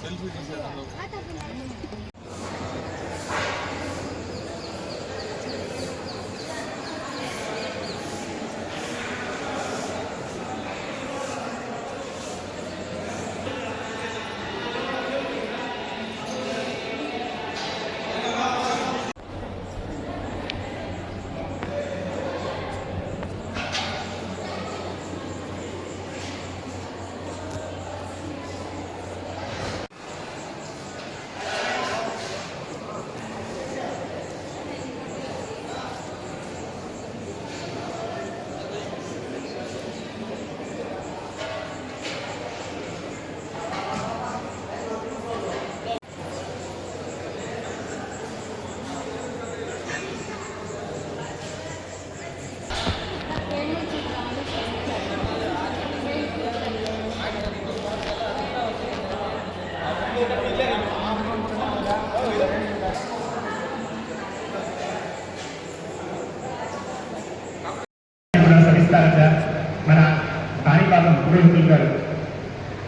Selfie పురోహితులు గారు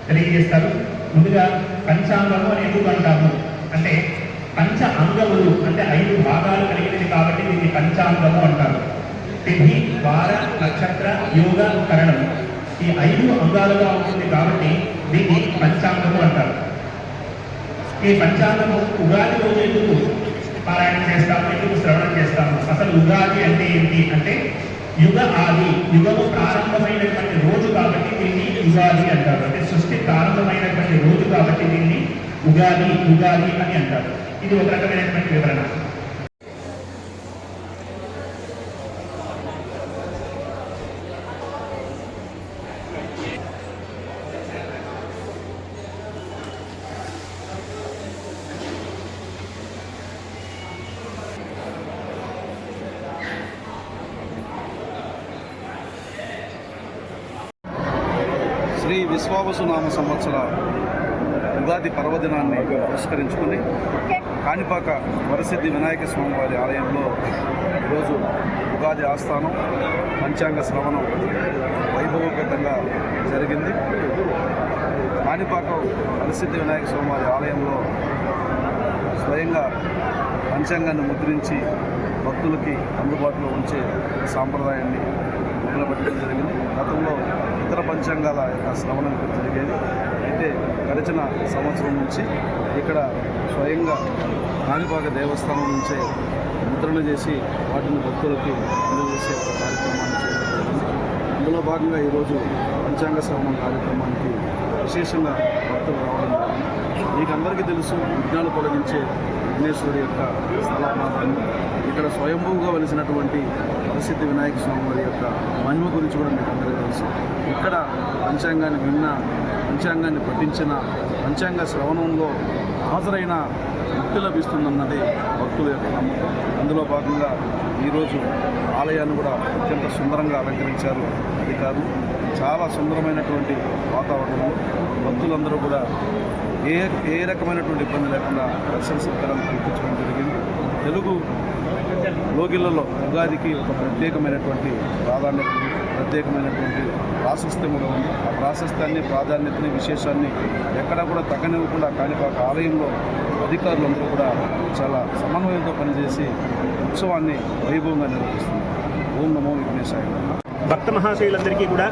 తెలియజేస్తారు. ముందుగా పంచాంగము అని ఎందుకు అంటాము? అంటే పంచ అంగములు అంటే ఐదు భాగాలు కలిగినది కాబట్టి దీన్ని పంచాంగము అంటారు. తిథి వార నక్షత్ర యోగ కరణం ఈ ఐదు అంగాలుగా ఉంటుంది కాబట్టి దీన్ని పంచాంగము అంటారు. ఈ పంచాంగము ఉగాది రోజు ఎందుకు పారాయణం చేస్తాము ఎందుకు శ్రవణం చేస్తాము? అసలు ఉగాది అంటే ఏంటి? అంటే యుగ ఆది యుగము ప్రారంభమైనటువంటి రోజు కాబట్టి దీన్ని యుగాది అంటారు. అంటే సృష్టి ప్రారంభమైనటువంటి రోజు కాబట్టి దీన్ని ఉగాది యుగాది అని అంటారు. ఇది ఒక రకమైనటువంటి వివరణ శ్రీ విశ్వావసునామ సంవత్సర ఉగాది పర్వదినాన్ని పురస్కరించుకుని కాణిపాక వరసిద్ధి వినాయక స్వామి వారి ఆలయంలో ఈరోజు ఉగాది ఆస్థానం పంచాంగ శ్రవణం వైభవోపేతంగా జరిగింది. కాణిపాక వరసిద్ధి వినాయక స్వామి వారి ఆలయంలో స్వయంగా పంచాంగాన్ని ముద్రించి భక్తులకి అందుబాటులో ఉంచే సాంప్రదాయాన్ని మొదలుపెట్టడం జరిగింది. గతంలో ఇతర పంచాంగాల యొక్క శ్రవణం ఇక్కడ జరిగేది. అయితే గడిచిన సంవత్సరం నుంచి ఇక్కడ స్వయంగా కాణిపాక దేవస్థానం నుంచే ముద్రణ చేసి వాటిని భక్తులకి అందజేసే ఒక కార్యక్రమాన్ని చేయడం అందులో భాగంగా ఈరోజు పంచాంగ శ్రవణం కార్యక్రమానికి విశేషంగా భక్తులు రావడం మీకు అందరికీ తెలుసు విజ్ఞానం తొలగించే విఘ్నేశ్వరుడి యొక్క స్థల ప్రాధాన్యం ఇక్కడ స్వయంభూగా వెలిసినటువంటి ప్రసిద్ధి వినాయక స్వామి వారి యొక్క మహిమ గురించి కూడా మీకు అందరికీ తెలుసు. ఇక్కడ పంచాంగాన్ని విన్న పంచాంగాన్ని పఠించిన పంచాంగ శ్రవణంలో హాజరైన ముక్తి లభిస్తుందన్నది భక్తుల యొక్క నమ్మకం. అందులో భాగంగా ఈరోజు ఆలయాన్ని కూడా అత్యంత సుందరంగా అలంకరించారు. అది కాదు చాలా సుందరమైనటువంటి వాతావరణం భక్తులందరూ కూడా ఏ ఏ రకమైనటువంటి ఇబ్బంది లేకుండా దర్శన సౌకర్యాలు కల్పించడం జరిగింది. తెలుగు లోగిళ్ళలో ఉగాదికి ఒక ప్రత్యేకమైనటువంటి ప్రాధాన్యత ఉంది. ప్రత్యేకమైనటువంటి ప్రాశస్త్యం కూడా ఉంది. ఆ ప్రాశస్త్యాన్ని ప్రాధాన్యతని విశేషాన్ని ఎక్కడా కూడా తగ్గనివ్వకుండా కాణిపాక ఆలయంలో అధికారులందరూ కూడా చాలా సమన్వయంతో పనిచేసి ఉత్సవాన్ని వైభవంగా నిర్వహిస్తున్నారు. ఓం నమో విఘ్నేశాయ భక్త మహాశయులందరికీ కూడా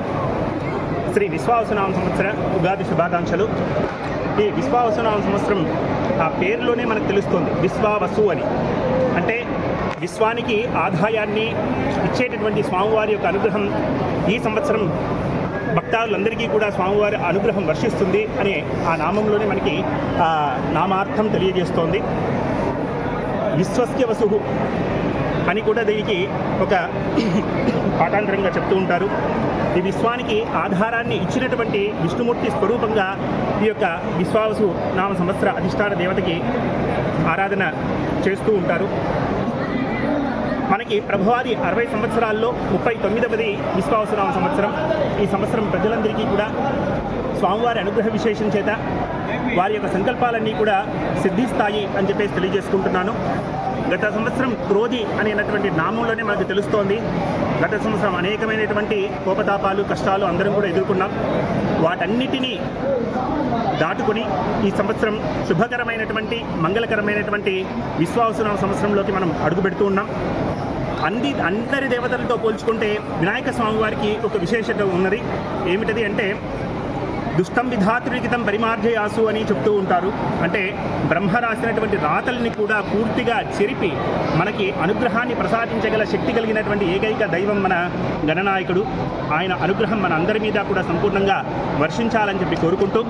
శ్రీ విశ్వాసనామ సంవత్సర ఉగాది శుభాకాంక్షలు. ఈ విశ్వావసనామ సంవత్సరం ఆ పేరులోనే మనకు తెలుస్తుంది విశ్వావసు అని. అంటే విశ్వానికి ఆదాయాన్ని ఇచ్చేటటువంటి స్వామివారి యొక్క అనుగ్రహం ఈ సంవత్సరం భక్తాదులందరికీ కూడా స్వామివారి అనుగ్రహం వర్షిస్తుంది అనే ఆ నామంలోనే మనకి నామార్థం తెలియజేస్తోంది. విశ్వస్య వసుహు అని కూడా దీనికి ఒక పాఠాంతరంగా చెప్తూ ఉంటారు. ఈ విశ్వానికి ఆధారాన్ని ఇచ్చినటువంటి విష్ణుమూర్తి స్వరూపంగా ఈ యొక్క విశ్వావసు నామ సంవత్సర అధిష్టాన దేవతకి ఆరాధన చేస్తూ ఉంటారు. మనకి ప్రభువాది అరవై సంవత్సరాల్లో ముప్పై తొమ్మిదవది విశ్వావసనామ సంవత్సరం. ఈ సంవత్సరం ప్రజలందరికీ కూడా స్వామివారి అనుగ్రహ విశేషం చేత వారి యొక్క సంకల్పాలన్నీ కూడా సిద్ధిస్తాయి అని చెప్పేసి తెలియజేసుకుంటున్నాను. గత సంవత్సరం క్రోధి అనేటటువంటి నామంలోనే మనకు తెలుస్తోంది. గత సంవత్సరం అనేకమైనటువంటి కోపతాపాలు కష్టాలు అందరం కూడా ఎదుర్కొన్నాం. వాటన్నిటినీ దాటుకొని ఈ సంవత్సరం శుభకరమైనటువంటి మంగళకరమైనటువంటి విశ్వావసన సంవత్సరంలోకి మనం అడుగుపెడుతూ ఉన్నాం. అంది అందరి దేవతలతో పోల్చుకుంటే వినాయక స్వామి వారికి ఒక విశేషత ఉన్నది. ఏమిటది అంటే దుష్టం విధాతృలిఖితం పరిమార్జయాసు అని చెప్తూ ఉంటారు. అంటే బ్రహ్మ రాసినటువంటి రాతల్ని కూడా పూర్తిగా చెరిపి మనకి అనుగ్రహాన్ని ప్రసాదించగల శక్తి కలిగినటువంటి ఏకైక దైవం మన గణనాయకుడు. ఆయన అనుగ్రహం మన అందరి మీద కూడా సంపూర్ణంగా వర్షించాలని చెప్పి కోరుకుంటూ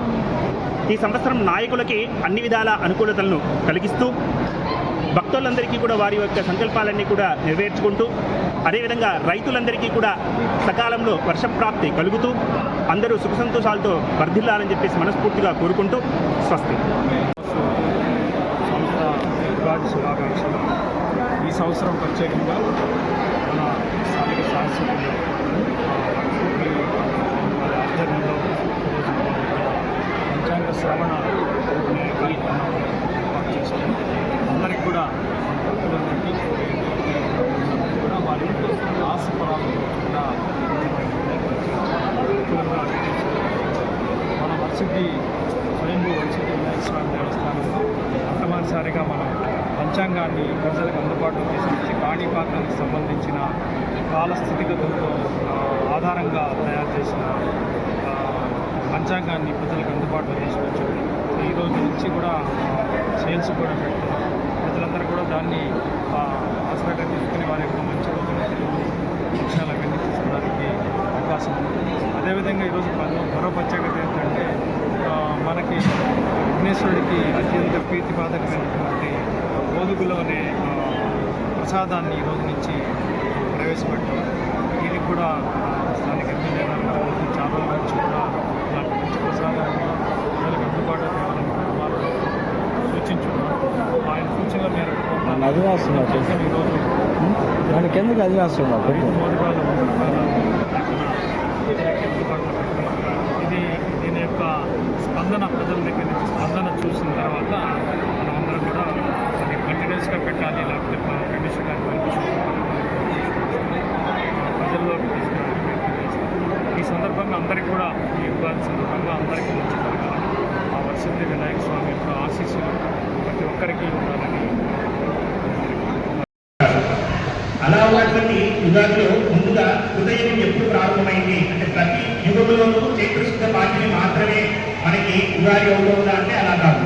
ఈ సంవత్సరం నాయకులకి అన్ని విధాల అనుకూలతలను కలిగిస్తూ భక్తులందరికీ కూడా వారి యొక్క సంకల్పాలన్నీ కూడా నెరవేర్చుకుంటూ అదేవిధంగా రైతులందరికీ కూడా సకాలంలో వర్షప్రాప్తి కలుగుతూ అందరూ సుఖ సంతోషాలతో వర్ధిల్లాలని చెప్పేసి మనస్ఫూర్తిగా కోరుకుంటూ స్వస్తి. శుభాకాంక్షలు. ఈ సంవత్సరం ప్రత్యేకంగా మన స్థానిక శాసకులు ఆధ్వర్యంలో పంచాంగ శ్రవణ అనే కార్యక్రమం ఏర్పాటు చేసుకుని అందరికి కూడా భక్తులందరికీ ఆశపరాలు మన వర్షికి స్వయంభూ వర్షికి వినాయక దేవస్థానంలో మొట్టమొదటిసారిగా మనం పంచాంగాన్ని ప్రజలకు అందుబాటులో తీసుకొచ్చి కాణిపాకానికి సంబంధించిన కాల స్థితిగతులతో ఆధారంగా తయారు చేసిన పంచాంగాన్ని ప్రజలకు అందుబాటులో తీసుకొచ్చాం సో ఈ రోజు నుంచి కూడా సేల్స్ కూడా పెడుతున్నాం ప్రజలందరూ కూడా దాన్ని ఆ, ఆసరాగా తీసుకుని వారి యొక్క మంచి రోజులు విషయాలు అవన్నీ తీసుకోవడానికి అవకాశం ఉంది అదేవిధంగా ఈరోజు మరో ప్రత్యేకత ఏంటంటే మనకి విఘ్నేశ్వరుడికి అత్యంత ప్రీతిపాదకమైనటువంటి ఆ, ప్రసాదాన్ని ఈ రోజు నుంచి ప్రవేశపెట్టాం. ఇది కూడా స్థానిక ఎమ్మెల్యే చాలా నుంచి కూడా. ఇలాంటి మంచి ప్రసాదాన్ని ప్రజలకు అందుబాటులో తేవాలని కూడా వారు సూచించున్నాం ఆయన సూచనల మేరకు అది చెప్పు. ఈరోజు దానికి ఎందుకు అది రాస్తున్నావు ఐదు చెప్పు. మోదకాలు వంద రకాల అందుబాటులో పెట్టడం. ఇది దీని యొక్క స్పందన ప్రజల దగ్గర నుంచి స్పందన చూసిన తర్వాత మనం అందరం కూడా అది కంటిన్యూస్గా పెట్టాలి లేకపోతే కండిషన్ ప్రజల్లో తీసుకురావడానికి ఈ సందర్భంగా అందరికీ కూడా ఈ ఉగాది సందర్భంగా అందరికీ మంచి జరగాలని ఆ వరసిద్ధి వినాయక స్వామి యొక్క ఆశీస్సులు ప్రతి ఒక్కరికి ఉండాలని అలా యుగాదిలో ముందుగా హృదయం ఎప్పుడు ప్రారంభమైంది? అంటే ప్రతి యుగంలోనూ చైత్రశుద్ధ పాఠ్యమి మాత్రమే మనకి ఉగాది అవుతుందా అంటే అలా కాదు.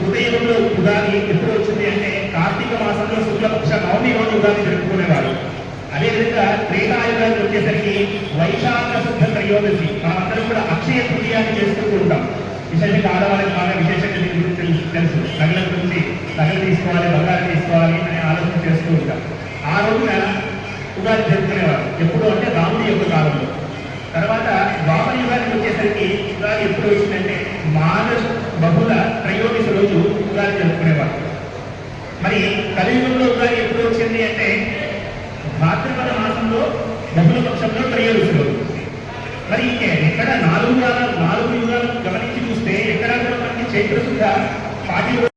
హృదయంలో ఉగాది ఎప్పుడు వచ్చింది అంటే కార్తీక మాసంలో శుక్లపక్ష నవమి రోజు ఉగాది జరుపుకునేవారు. అదేవిధంగా త్రేతాయుగానికి వచ్చేసరికి వైశాఖ శుద్ధ త్రయోదశి. మనమందరం కూడా అక్షయ తృతీయాన్ని చేసుకుంటూ ఉంటాం. విశేషంగా ఆడవాళ్ళకి బాగా విశేషంగా గురించి తెలుసు తెలుసు. నగల గురించి నగలు తీసుకోవాలి బంగారం తీసుకోవాలి అనే ఆలోచన చేస్తూ ఉంటాం. ఆ రోజున ఉగాది జరుపుకునేవారు. ఎప్పుడు అంటే రాముడి యొక్క కాలంలో. తర్వాత వామన యుగానికి వచ్చేసరికి ఉగాది ఎప్పుడు వచ్చిందంటే మాఘ బహుళ త్రయోదశి రోజు ఉగాది జరుపుకునేవారు. మరి కలియుగంలో ఉగాది ఎప్పుడు వచ్చింది అంటే భాద్రపద మాసంలో బహుళ పక్షంలో త్రయోదశి రోజు. మరి ఎక్కడ నాలుగు నాలుగు యుగాలు గమనించి చూస్తే ఎక్కడ కూడా మనకి చైత్రశుద్ధ పాటి